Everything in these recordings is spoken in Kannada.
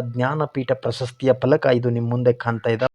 ಜ್ಞಾನಪೀಠ ಪ್ರಶಸ್ತಿಯ ಫಲಕ ಇದು ನಿಮ್ಮ ಮುಂದೆ ಕಾಣ್ತಾ ಇದೆ.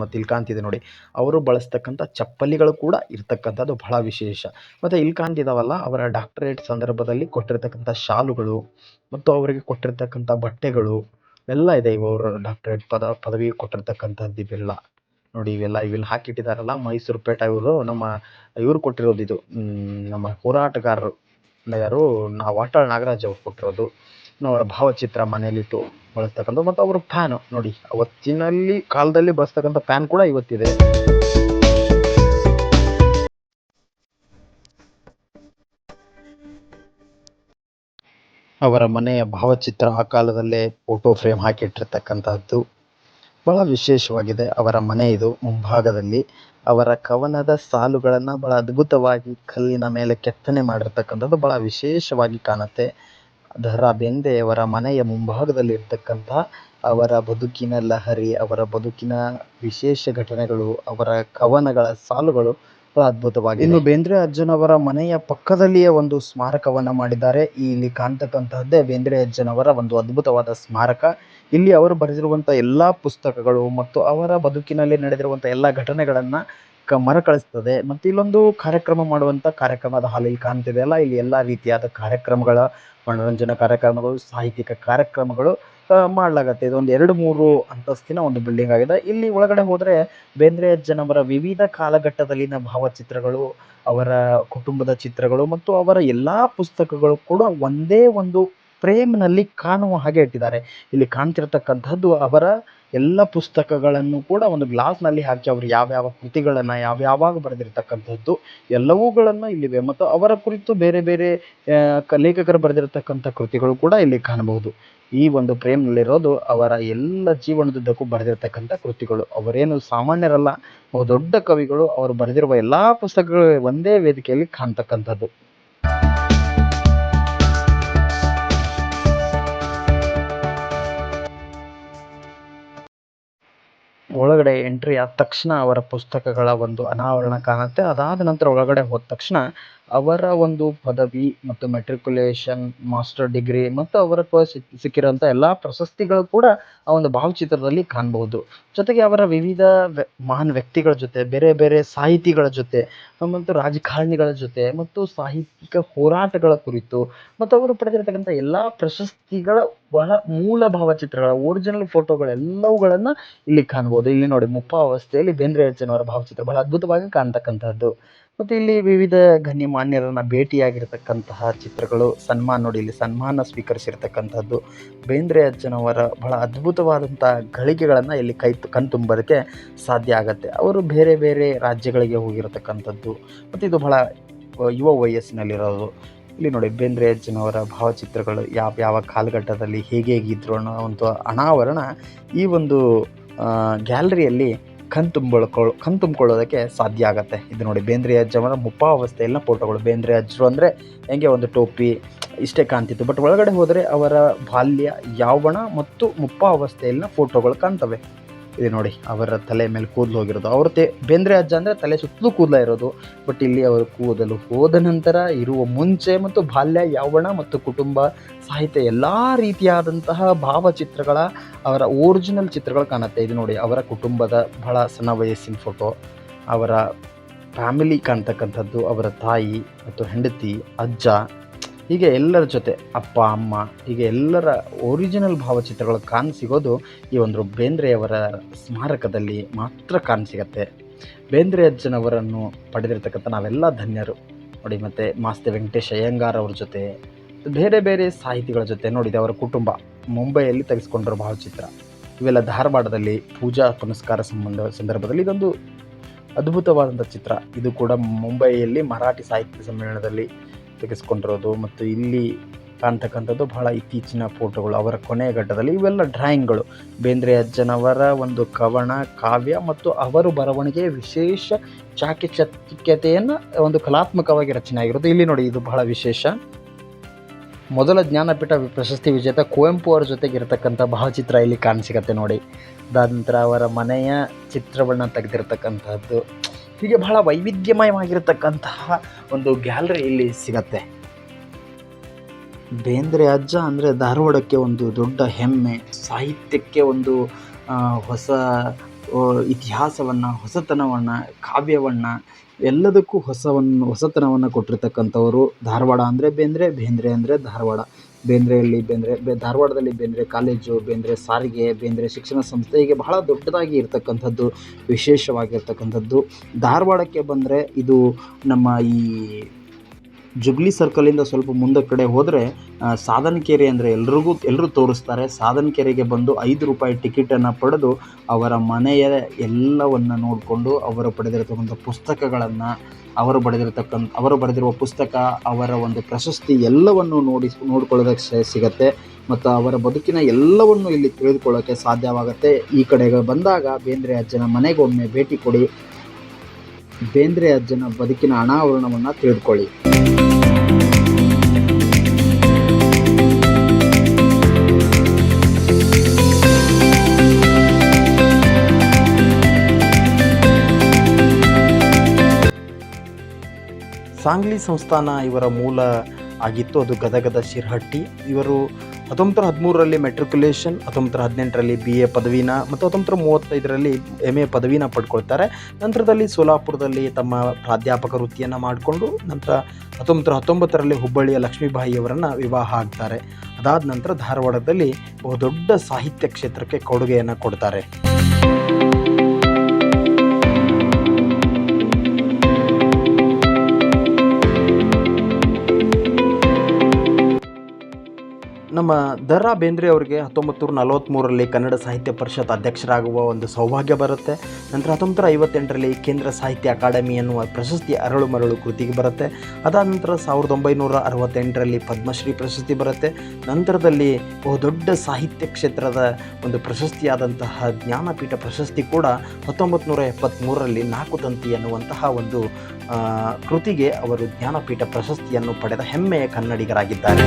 ಮತ್ತು ಇಲ್ಲಿ ಕಾಣ್ತಿದೆ ನೋಡಿ. ಅವರು ಬಳಸ್ತಕ್ಕಂಥ ಚಪ್ಪಲಿಗಳು ಕೂಡ ಇರ್ತಕ್ಕಂಥದ್ದು ಬಹಳ ವಿಶೇಷ. ಮತ್ತು ಇಲ್ಲಿ ಕಾಣ್ತಿದಾವಲ್ಲ ಅವರ ಡಾಕ್ಟರೇಟ್ ಸಂದರ್ಭದಲ್ಲಿ ಕೊಟ್ಟಿರತಕ್ಕಂಥ ಶಾಲುಗಳು ಮತ್ತು ಅವರಿಗೆ ಕೊಟ್ಟಿರ್ತಕ್ಕಂಥ ಬಟ್ಟೆಗಳು ಎಲ್ಲ ಇದೆ. ಇವರು ಡಾಕ್ಟರೇಟ್ ಪದ ಪದವಿ ಕೊಟ್ಟಿರ್ತಕ್ಕಂಥದ್ದು ಇವೆಲ್ಲ. ನೋಡಿ ಇವೆಲ್ಲ ಇವೆಲ್ಲ ಹಾಕಿಟ್ಟಿದಾರಲ್ಲ ಮೈಸೂರು ಪೇಟ ಇವರು ನಮ್ಮ, ಇವರು ಕೊಟ್ಟಿರೋದು ಇದು. ನಮ್ಮ ಹೋರಾಟಗಾರರು ಯಾರು? ವಾಟಾಳ್ ನಾಗರಾಜ್ ಅವ್ರು ಕೊಟ್ಟಿರೋದು. ಅವರ ಭಾವಚಿತ್ರ ಮನೆಯಲ್ಲಿಟ್ಟು ಬಳಸ್ತಕ್ಕಂಥ ಮತ್ತು ಅವರ ಫ್ಯಾನು ನೋಡಿ, ಅವತ್ತಿನಲ್ಲಿ ಕಾಲದಲ್ಲಿ ಬಳಸ್ತಕ್ಕಂಥ ಫ್ಯಾನ್ ಕೂಡ ಇವತ್ತಿದೆ. ಅವರ ಮನೆಯ ಭಾವಚಿತ್ರ ಆ ಕಾಲದಲ್ಲೇ ಫೋಟೋ ಫ್ರೇಮ್ ಹಾಕಿಟ್ಟಿರ್ತಕ್ಕಂಥದ್ದು ಬಹಳ ವಿಶೇಷವಾಗಿದೆ. ಅವರ ಮನೆ ಇದು ಮುಂಭಾಗದಲ್ಲಿ. ಅವರ ಕವನದ ಸಾಲುಗಳನ್ನು ಬಹಳ ಅದ್ಭುತವಾಗಿ ಕಲ್ಲಿನ ಮೇಲೆ ಕೆತ್ತನೆ ಮಾಡಿರ್ತಕ್ಕಂಥದ್ದು ಬಹಳ ವಿಶೇಷವಾಗಿ ಕಾಣುತ್ತೆ. ದರ ಬೆಂದೆಯವರ ಮನೆಯ ಮುಂಭಾಗದಲ್ಲಿ ಇರ್ತಕ್ಕಂಥ ಅವರ ಬದುಕಿನ ಲಹರಿ, ಅವರ ಬದುಕಿನ ವಿಶೇಷ ಘಟನೆಗಳು, ಅವರ ಕವನಗಳ ಸಾಲುಗಳು ಅದ್ಭುತವಾಗಿದೆ ಇನ್ನು ಬೇಂದ್ರೆ ಅಜ್ಜನವರ ಮನೆಯ ಪಕ್ಕದಲ್ಲಿಯೇ ಒಂದು ಸ್ಮಾರಕವನ್ನ ಮಾಡಿದ್ದಾರೆ. ಇಲ್ಲಿ ಕಾಣ್ತಕ್ಕಂತಹದ್ದೇ ಬೇಂದ್ರೆ ಅಜ್ಜನವರ ಒಂದು ಅದ್ಭುತವಾದ ಸ್ಮಾರಕ. ಇಲ್ಲಿ ಅವರು ಬರೆದಿರುವಂತಹ ಎಲ್ಲಾ ಪುಸ್ತಕಗಳು ಮತ್ತು ಅವರ ಬದುಕಿನಲ್ಲಿ ನಡೆದಿರುವಂತ ಎಲ್ಲಾ ಘಟನೆಗಳನ್ನ ಕ ಮರುಕಳಿಸ್ತದೆ ಮತ್ತು ಇಲ್ಲೊಂದು ಕಾರ್ಯಕ್ರಮ ಮಾಡುವಂತ ಕಾರ್ಯಕ್ರಮದ ಹಾಲ್ ಇಲ್ಲಿ ಕಾಣ್ತಿದೆ ಅಲ್ಲ. ಇಲ್ಲಿ ಎಲ್ಲಾ ರೀತಿಯಾದ ಕಾರ್ಯಕ್ರಮಗಳ ಮನೋರಂಜನಾ ಕಾರ್ಯಕ್ರಮಗಳು, ಸಾಹಿತ್ಯಿಕ ಕಾರ್ಯಕ್ರಮಗಳು ಮಾಡಲಾಗತ್ತೆ. ಇದೊಂದು ಎರಡು ಮೂರು ಅಂತಸ್ತಿನ ಒಂದು ಬಿಲ್ಡಿಂಗ್ ಆಗಿದೆ. ಇಲ್ಲಿ ಒಳಗಡೆ ಹೋದರೆ ಬೇಂದ್ರೆ ಅಜ್ಜನವರ ವಿವಿಧ ಕಾಲಘಟ್ಟದಲ್ಲಿನ ಭಾವಚಿತ್ರಗಳು, ಅವರ ಕುಟುಂಬದ ಚಿತ್ರಗಳು ಮತ್ತು ಅವರ ಎಲ್ಲ ಪುಸ್ತಕಗಳು ಕೂಡ ಒಂದೇ ಒಂದು ಫ್ರೇಮ್ನಲ್ಲಿ ಕಾಣುವ ಹಾಗೆ ಇಟ್ಟಿದ್ದಾರೆ. ಇಲ್ಲಿ ಕಾಣ್ತಿರ್ತಕ್ಕಂಥದ್ದು ಅವರ ಎಲ್ಲ ಪುಸ್ತಕಗಳನ್ನು ಕೂಡ ಒಂದು ಗ್ಲಾಸ್ನಲ್ಲಿ ಹಾಕಿ ಅವರು ಯಾವ್ಯಾವ ಕೃತಿಗಳನ್ನು ಯಾವ್ಯಾವಾಗ ಬರೆದಿರ್ತಕ್ಕಂಥದ್ದು ಎಲ್ಲವುಗಳನ್ನು ಇಲ್ಲಿವೆ. ಮತ್ತು ಅವರ ಕುರಿತು ಬೇರೆ ಬೇರೆ ಲೇಖಕರು ಬರೆದಿರ್ತಕ್ಕಂಥ ಕೃತಿಗಳು ಕೂಡ ಇಲ್ಲಿ ಕಾಣಬಹುದು. ಈ ಒಂದು ಫ್ರೇಮ್ನಲ್ಲಿರೋದು ಅವರ ಎಲ್ಲ ಜೀವನದುದ್ದಕ್ಕೂ ಬರೆದಿರತಕ್ಕಂಥ ಕೃತಿಗಳು. ಅವರೇನು ಸಾಮಾನ್ಯರಲ್ಲ ದೊಡ್ಡ ಕವಿಗಳು, ಅವರು ಬರೆದಿರುವ ಎಲ್ಲ ಪುಸ್ತಕಗಳು ಒಂದೇ ವೇದಿಕೆಯಲ್ಲಿ ಕಾಣ್ತಕ್ಕಂಥದ್ದು. ಒಳಗಡೆ ಎಂಟ್ರಿ ಆದ ತಕ್ಷಣ ಅವರ ಪುಸ್ತಕಗಳ ಒಂದು ಅನಾವರಣ ಕಾಣುತ್ತೆ. ಅದಾದ ನಂತರ ಒಳಗಡೆ ಹೋದ ತಕ್ಷಣ ಅವರ ಒಂದು ಪದವಿ ಮತ್ತು ಮೆಟ್ರಿಕ್ಯುಲೇಷನ್ ಮಾಸ್ಟರ್ ಡಿಗ್ರಿ ಮತ್ತು ಅವರ ಸಿಕ್ಕಿರೋಂಥ ಎಲ್ಲ ಪ್ರಶಸ್ತಿಗಳು ಕೂಡ ಆ ಒಂದು ಭಾವಚಿತ್ರದಲ್ಲಿ ಕಾಣಬಹುದು ಜೊತೆಗೆ ಅವರ ವಿವಿಧ ಮಹಾನ್ ವ್ಯಕ್ತಿಗಳ ಜೊತೆ, ಬೇರೆ ಬೇರೆ ಸಾಹಿತಿಗಳ ಜೊತೆ, ಮತ್ತು ರಾಜಕಾರಣಿಗಳ ಜೊತೆ ಮತ್ತು ಸಾಹಿತ್ಯಿಕ ಹೋರಾಟಗಳ ಕುರಿತು ಮತ್ತು ಅವರು ಪಡೆದಿರ್ತಕ್ಕಂಥ ಎಲ್ಲ ಪ್ರಶಸ್ತಿಗಳ ಬಹಳ ಮೂಲ ಭಾವಚಿತ್ರಗಳ ಒರಿಜಿನಲ್ ಫೋಟೋಗಳೆಲ್ಲವುಗಳನ್ನು ಇಲ್ಲಿ ಕಾಣ್ಬೋದು. ಇಲ್ಲಿ ನೋಡಿ ಮುಪ್ಪಾವಸ್ಥೆಯಲ್ಲಿ ಬೇಂದ್ರೆ ಅಜ್ಜನವರ ಭಾವಚಿತ್ರ ಬಹಳ ಅದ್ಭುತವಾಗಿ ಕಾಣ್ತಕ್ಕಂಥದ್ದು. ಮತ್ತು ಇಲ್ಲಿ ವಿವಿಧ ಗಣ್ಯಮಾನ್ಯರನ್ನು ಭೇಟಿಯಾಗಿರ್ತಕ್ಕಂತಹ ಚಿತ್ರಗಳು, ಸನ್ಮಾನ ನೋಡಿ, ಇಲ್ಲಿ ಸನ್ಮಾನ ಸ್ವೀಕರಿಸಿರ್ತಕ್ಕಂಥದ್ದು. ಬೇಂದ್ರೆ ಅಜ್ಜನವರ ಬಹಳ ಅದ್ಭುತವಾದಂಥ ಗಳಿಗೆಗಳನ್ನು ಇಲ್ಲಿ ಕೈ ಕಣ್ತುಂಬೋದಕ್ಕೆ ಸಾಧ್ಯ ಆಗುತ್ತೆ. ಅವರು ಬೇರೆ ಬೇರೆ ರಾಜ್ಯಗಳಿಗೆ ಹೋಗಿರತಕ್ಕಂಥದ್ದು. ಮತ್ತು ಇದು ಬಹಳ ಯುವ ವಯಸ್ಸಿನಲ್ಲಿರೋದು. ಇಲ್ಲಿ ನೋಡಿ ಬೇಂದ್ರೆ ಅಜ್ಜನವರ ಭಾವಚಿತ್ರಗಳು ಯಾವ ಯಾವ ಕಾಲಘಟ್ಟದಲ್ಲಿ ಹೇಗೆ ಹೇಗಿದ್ರು ಅನ್ನೋ ಒಂದು ಅನಾವರಣ ಈ ಒಂದು ಗ್ಯಾಲರಿಯಲ್ಲಿ ಕಣ್ ತುಂಬಿಕೊಳ್ ಕಣ್ ತುಂಬಿಕೊಳ್ಳೋದಕ್ಕೆ ಸಾಧ್ಯ ಆಗುತ್ತೆ. ಇದು ನೋಡಿ ಬೇಂದ್ರೆ ಅಜ್ಜವರ ಮುಪ್ಪಾವಸ್ಥೆಯಲ್ಲಿನ ಫೋಟೋಗಳು. ಬೇಂದ್ರೆ ಅಜ್ಜರು ಅಂದರೆ ಹೆಂಗೆ ಒಂದು ಟೋಪಿ, ಇಷ್ಟೇ ಕಾಣ್ತಿತ್ತು. ಬಟ್ ಒಳಗಡೆ ಹೋದರೆ ಅವರ ಬಾಲ್ಯ, ಯಾವಣ ಮತ್ತು ಮುಪ್ಪಾವಸ್ಥೆಯಲ್ಲಿನ ಫೋಟೋಗಳು ಕಾಣ್ತವೆ. ಇದು ನೋಡಿ, ಅವರ ತಲೆ ಮೇಲೆ ಕೂದಲು ಹೋಗಿರೋದು. ಅವ್ರ ತೇ ಬೇಂದ್ರೆ ಅಜ್ಜ ಅಂದರೆ ತಲೆ ಸುತ್ತಲೂ ಕೂದಲ ಇರೋದು. ಬಟ್ ಇಲ್ಲಿ ಅವರು ಕೂದಲು ಹೋದ ನಂತರ ಇರುವ ಮುಂಚೆ ಮತ್ತು ಬಾಲ್ಯ, ಯೌವನ ಮತ್ತು ಕುಟುಂಬ, ಸಾಹಿತ್ಯ ಎಲ್ಲ ರೀತಿಯಾದಂತಹ ಭಾವಚಿತ್ರಗಳ, ಅವರ ಒರಿಜಿನಲ್ ಚಿತ್ರಗಳು ಕಾಣುತ್ತೆ. ಇದು ನೋಡಿ, ಅವರ ಕುಟುಂಬದ ಬಹಳ ಸಣ್ಣ ವಯಸ್ಸಿನ ಫೋಟೋ ಅವರ ಫ್ಯಾಮಿಲಿ ಕಾಣ್ತಕ್ಕಂಥದ್ದು ಅವರ ತಾಯಿ ಮತ್ತು ಹೆಂಡತಿ, ಅಜ್ಜ ಹೀಗೆ ಎಲ್ಲರ ಜೊತೆ ಅಪ್ಪ, ಅಮ್ಮ, ಹೀಗೆ ಎಲ್ಲರ ಒರಿಜಿನಲ್ ಭಾವಚಿತ್ರಗಳು ಕಾಣಸಿಗೋದು ಈ ಒಂದು ಬೇಂದ್ರೆಯವರ ಸ್ಮಾರಕದಲ್ಲಿ ಮಾತ್ರ ಕಾಣಿಸಿಗತ್ತೆ ಬೇಂದ್ರೆ ಅಜ್ಜನವರನ್ನು ಪಡೆದಿರತಕ್ಕಂಥ ನಾವೆಲ್ಲ ಧನ್ಯರು. ನೋಡಿ ಮತ್ತು ಮಾಸ್ತಿ ವೆಂಕಟೇಶ್ ಅಯ್ಯಂಗಾರ್ ಅವ್ರ ಜೊತೆ, ಬೇರೆ ಬೇರೆ ಸಾಹಿತಿಗಳ ಜೊತೆ ನೋಡಿದೆ ಅವರ ಕುಟುಂಬ, ಮುಂಬೈಯಲ್ಲಿ ತೆಗೆಸ್ಕೊಂಡಿರೋ ಭಾವಚಿತ್ರ. ಇವೆಲ್ಲ ಧಾರವಾಡದಲ್ಲಿ ಪೂಜಾ ಪುನಸ್ಕಾರ ಸಂಬಂಧ ಸಂದರ್ಭದಲ್ಲಿ ಇದೊಂದು ಅದ್ಭುತವಾದಂಥ ಚಿತ್ರ. ಇದು ಕೂಡ ಮುಂಬೈಯಲ್ಲಿ ಮರಾಠಿ ಸಾಹಿತ್ಯ ಸಮ್ಮೇಳನದಲ್ಲಿ ತೆಗೆಸ್ಕೊಂಡಿರೋದು ಮತ್ತು ಇಲ್ಲಿ ಕಾಣ್ತಕ್ಕಂಥದ್ದು ಬಹಳ ಇತ್ತೀಚಿನ ಫೋಟೋಗಳು. ಅವರ ಕೊನೆಯ ಘಟ್ಟದಲ್ಲಿ ಇವೆಲ್ಲ ಡ್ರಾಯಿಂಗ್ಗಳು. ಬೇಂದ್ರೆ ಅಜ್ಜನವರ ಒಂದು ಕವನ, ಕಾವ್ಯ ಮತ್ತು ಅವರು ಬರವಣಿಗೆ ವಿಶೇಷ ಚಾಕಚಕ್ಯತೆಯನ್ನು ಒಂದು ಕಲಾತ್ಮಕವಾಗಿ ರಚನೆ ಆಗಿರೋದು. ಇಲ್ಲಿ ನೋಡಿ ಇದು ಬಹಳ ವಿಶೇಷ. ಮೊದಲ ಜ್ಞಾನಪೀಠ ಪ್ರಶಸ್ತಿ ವಿಜೇತ ಕುವೆಂಪು ಅವರ ಜೊತೆಗೆ ಇರತಕ್ಕಂಥ ಭಾವಚಿತ್ರ ಇಲ್ಲಿ ಕಾಣಸಿಗತ್ತೆ ನೋಡಿ. ಅದಾದ ನಂತರ ಅವರ ಮನೆಯ ಚಿತ್ರವನ್ನು ತೆಗೆದಿರ್ತಕ್ಕಂಥದ್ದು. ಹೀಗೆ ಬಹಳ ವೈವಿಧ್ಯಮಯವಾಗಿರತಕ್ಕಂತಹ ಒಂದು ಗ್ಯಾಲರಿ ಇಲ್ಲಿ ಸಿಗತ್ತೆ. ಬೇಂದ್ರೆ ಅಜ್ಜ ಅಂದರೆ ಧಾರವಾಡಕ್ಕೆ ಒಂದು ದೊಡ್ಡ ಹೆಮ್ಮೆ, ಸಾಹಿತ್ಯಕ್ಕೆ ಒಂದು ಹೊಸ ಇತಿಹಾಸವನ್ನು, ಹೊಸತನವನ್ನು, ಕಾವ್ಯವನ್ನು, ಎಲ್ಲದಕ್ಕೂ ಹೊಸವನ್ನು, ಹೊಸತನವನ್ನು ಕೊಟ್ಟಿರ್ತಕ್ಕಂಥವರು ಧಾರವಾಡ ಅಂದರೆ ಬೇಂದ್ರೆ ಬೇಂದ್ರೆ ಅಂದರೆ ಧಾರವಾಡ. ಬೇಂದ್ರೆಯಲ್ಲಿ ಬೇಂದ್ರೆ ಧಾರವಾಡದಲ್ಲಿ ಬೇಂದ್ರೆ ಕಾಲೇಜು, ಬೇಂದ್ರೆ ಸಾರಿಗೆ, ಬೇಂದ್ರೆ ಶಿಕ್ಷಣ ಸಂಸ್ಥೆ, ಹೀಗೆ ಬಹಳ ದೊಡ್ಡದಾಗಿ ಇರತಕ್ಕಂಥದ್ದು, ವಿಶೇಷವಾಗಿರ್ತಕ್ಕಂಥದ್ದು. ಧಾರವಾಡಕ್ಕೆ ಬಂದರೆ ಇದು ನಮ್ಮ ಈ ಜುಗ್ಲಿ ಸರ್ಕಲಿಂದ ಸ್ವಲ್ಪ ಮುಂದೆ ಕಡೆ ಹೋದರೆ ಸಾಧನಕೆರೆ ಅಂದರೆ ಎಲ್ರಿಗೂ ಎಲ್ಲರೂ ತೋರಿಸ್ತಾರೆ. ಸಾಧನಕೆರೆಗೆ ಬಂದು ಐದು ರೂಪಾಯಿ ಟಿಕೆಟನ್ನು ಪಡೆದು ಅವರ ಮನೆಯ ಎಲ್ಲವನ್ನು ನೋಡಿಕೊಂಡು ಅವರು ಪಡೆದಿರತಕ್ಕಂಥ ಪುಸ್ತಕಗಳನ್ನು ಅವರು ಬರೆದಿರತಕ್ಕಂಥ, ಅವರು ಬರೆದಿರುವ ಪುಸ್ತಕ, ಅವರ ಒಂದು ಪ್ರಶಸ್ತಿ ಎಲ್ಲವನ್ನು ನೋಡಿ, ನೋಡಿಕೊಳ್ಳೋದಕ್ಕೆ ಸಿಗತ್ತೆ. ಮತ್ತು ಅವರ ಬದುಕಿನ ಎಲ್ಲವನ್ನು ಇಲ್ಲಿ ತಿಳಿದುಕೊಳ್ಳೋಕ್ಕೆ ಸಾಧ್ಯವಾಗುತ್ತೆ. ಈ ಕಡೆಗೆ ಬಂದಾಗ ಬೇಂದ್ರೆ ಅಜ್ಜನ ಮನೆಗೊಮ್ಮೆ ಭೇಟಿ ಕೊಡಿ. ಬೇಂದ್ರೆ ಅಜ್ಜನ ಬದುಕಿನ ಅನಾವರಣವನ್ನು ತಿಳಿದುಕೊಳ್ಳಿ. ಸಾಂಗ್ಲಿ ಸಂಸ್ಥಾನ ಇವರ ಮೂಲ ಆಗಿತ್ತು, ಅದು ಗದಗದ ಶಿರ್ಹಟ್ಟಿ. ಇವರು ಹತ್ತೊಂಬತ್ತು ಹದಿಮೂರರಲ್ಲಿ ಮೆಟ್ರಿಕ್ಯುಲೇಷನ್ ಹತ್ತೊಂಬತ್ತರ ಹದಿನೆಂಟರಲ್ಲಿ ಬಿ ಎ ಪದವಿನ ಮತ್ತು ಹತ್ತೊಂಬತ್ತರ ಮೂವತ್ತೈದರಲ್ಲಿ ಎಂ ಎ ಪದವಿನ ಪಡ್ಕೊಳ್ತಾರೆ. ನಂತರದಲ್ಲಿ ಸೋಲಾಪುರದಲ್ಲಿ ತಮ್ಮ ಪ್ರಾಧ್ಯಾಪಕ ವೃತ್ತಿಯನ್ನು ಮಾಡಿಕೊಂಡು, ನಂತರ ಹತ್ತೊಂಬತ್ತರ ಹತ್ತೊಂಬತ್ತರಲ್ಲಿ ಹುಬ್ಬಳ್ಳಿಯ ಲಕ್ಷ್ಮೀಬಾಯಿಯವರನ್ನು ವಿವಾಹ ಆಗ್ತಾರೆ. ಅದಾದ ನಂತರ ಧಾರವಾಡದಲ್ಲಿ ಬಹುದೊಡ್ಡ ಸಾಹಿತ್ಯ ಕ್ಷೇತ್ರಕ್ಕೆ ಕೊಡುಗೆಯನ್ನು ಕೊಡ್ತಾರೆ. ನಮ್ಮ ದ ರಾ ಬೇಂದ್ರೆ ಅವರಿಗೆ ಹತ್ತೊಂಬತ್ತು ನೂರ ನಲವತ್ತ್ಮೂರರಲ್ಲಿ ಕನ್ನಡ ಸಾಹಿತ್ಯ ಪರಿಷತ್ ಅಧ್ಯಕ್ಷರಾಗುವ ಒಂದು ಸೌಭಾಗ್ಯ ಬರುತ್ತೆ. ನಂತರ ಹತ್ತೊಂಬತ್ತು ನೂರ ಐವತ್ತೆಂಟರಲ್ಲಿ ಕೇಂದ್ರ ಸಾಹಿತ್ಯ ಅಕಾಡೆಮಿ ಎನ್ನುವ ಪ್ರಶಸ್ತಿ ಅರಳು ಮರಳು ಕೃತಿಗೆ ಬರುತ್ತೆ. ಅದಾದ ನಂತರ ಸಾವಿರದ ಒಂಬೈನೂರ ಅರವತ್ತೆಂಟರಲ್ಲಿ ಪದ್ಮಶ್ರೀ ಪ್ರಶಸ್ತಿ ಬರುತ್ತೆ. ನಂತರದಲ್ಲಿ ಬಹುದೊಡ್ಡ ಸಾಹಿತ್ಯ ಕ್ಷೇತ್ರದ ಒಂದು ಪ್ರಶಸ್ತಿಯಾದಂತಹ ಜ್ಞಾನಪೀಠ ಪ್ರಶಸ್ತಿ ಕೂಡ ಹತ್ತೊಂಬತ್ತು ನೂರ ಎಪ್ಪತ್ತ್ಮೂರರಲ್ಲಿ ನಾಲ್ಕು ತಂತಿ ಎನ್ನುವಂತಹ ಒಂದು ಕೃತಿಗೆ ಅವರು ಜ್ಞಾನಪೀಠ ಪ್ರಶಸ್ತಿಯನ್ನು ಪಡೆದ ಹೆಮ್ಮೆಯ ಕನ್ನಡಿಗರಾಗಿದ್ದಾರೆ.